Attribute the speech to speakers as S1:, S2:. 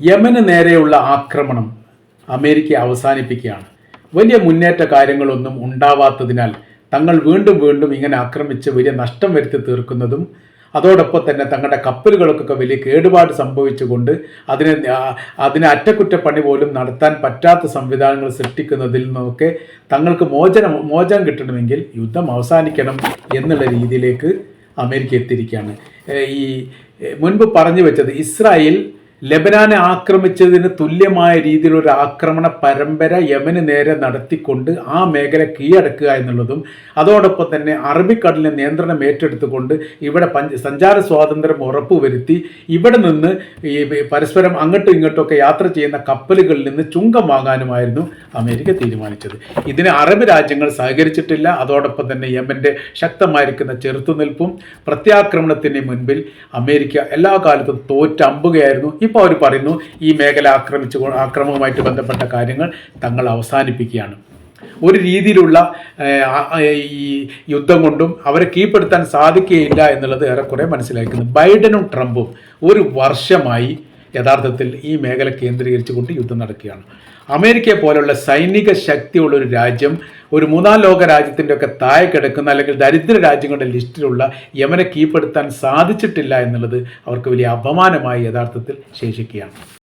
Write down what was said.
S1: യമന് നേരെയുള്ള ആക്രമണം അമേരിക്ക അവസാനിപ്പിക്കുകയാണ്. വലിയ മുന്നേറ്റ കാര്യങ്ങളൊന്നും ഉണ്ടാവാത്തതിനാൽ തങ്ങൾ വീണ്ടും വീണ്ടും ഇങ്ങനെ ആക്രമിച്ച് വലിയ നഷ്ടം വരുത്തി തീർക്കുന്നതും അതോടൊപ്പം തന്നെ തങ്ങളുടെ കപ്പലുകൾക്കൊക്കെ വലിയ കേടുപാട് സംഭവിച്ചുകൊണ്ട് അതിനെ അതിനെ അറ്റകുറ്റപ്പണി പോലും നടത്താൻ പറ്റാത്ത സംവിധാനങ്ങൾ സൃഷ്ടിക്കുന്നതിൽ നിന്നൊക്കെ തങ്ങൾക്ക് മോചനം മോചനം കിട്ടണമെങ്കിൽ യുദ്ധം അവസാനിക്കണം എന്നുള്ള രീതിയിലേക്ക് അമേരിക്ക എത്തിയിരിക്കുകയാണ്. ഈ മുൻപ് പറഞ്ഞു വെച്ചത് ഇസ്രായേൽ ലെബനാനെ ആക്രമിച്ചതിന് തുല്യമായ രീതിയിലൊരു ആക്രമണ പരമ്പര യമന് നേരെ നടത്തിക്കൊണ്ട് ആ മേഖല കീഴടക്കുക എന്നുള്ളതും അതോടൊപ്പം തന്നെ അറബിക്കടലിന് നിയന്ത്രണം ഏറ്റെടുത്തുകൊണ്ട് ഇവിടെ പഞ്ച സഞ്ചാര സ്വാതന്ത്ര്യം ഉറപ്പുവരുത്തി ഇവിടെ നിന്ന് ഈ പരസ്പരം അങ്ങോട്ടും ഇങ്ങോട്ടും യാത്ര ചെയ്യുന്ന കപ്പലുകളിൽ നിന്ന് ചുങ്കം വാങ്ങാനുമായിരുന്നു അമേരിക്ക തീരുമാനിച്ചത്. ഇതിന് അറബ് രാജ്യങ്ങൾ സഹകരിച്ചിട്ടില്ല അതോടൊപ്പം തന്നെ യമന്റെ ശക്തമായിരിക്കുന്ന ചെറുത്തുനിൽപ്പും പ്രത്യാക്രമണത്തിന് മുൻപിൽ അമേരിക്ക എല്ലാ കാലത്തും തോറ്റമ്പുകയായിരുന്നു ഇപ്പോൾ അവർ പറയുന്നു ഈ മേഖല ആക്രമിച്ചു ആക്രമവുമായിട്ട് ബന്ധപ്പെട്ട കാര്യങ്ങൾ തങ്ങൾ അവസാനിപ്പിക്കുകയാണ്. ഒരു രീതിയിലുള്ള ഈ യുദ്ധം കൊണ്ടും അവരെ കീഴ്പ്പെടുത്താൻ സാധിക്കുകയില്ല എന്നുള്ളത് ഏറെക്കുറെ മനസ്സിലാക്കുന്നു ബൈഡനും ട്രംപും ഒരു വർഷമായി യഥാർത്ഥത്തിൽ ഈ മേഖല കേന്ദ്രീകരിച്ചുകൊണ്ട് യുദ്ധം നടക്കുകയാണ്. അമേരിക്കയെ പോലുള്ള സൈനിക ശക്തിയുള്ള ഒരു രാജ്യം ഒരു മൂന്നാം ലോക രാജ്യത്തിന്റെ ഒക്കെ താഴെ കിടക്കുന്ന അല്ലെങ്കിൽ ദരിദ്ര രാജ്യങ്ങളുടെ ലിസ്റ്റിലുള്ള യമനെ കീഴ്പ്പെടുത്താൻ സാധിച്ചിട്ടില്ല എന്നുള്ളത് അവർക്ക് വലിയ അപമാനമായി യഥാർത്ഥത്തിൽ ശേഷിക്കുകയാണ്.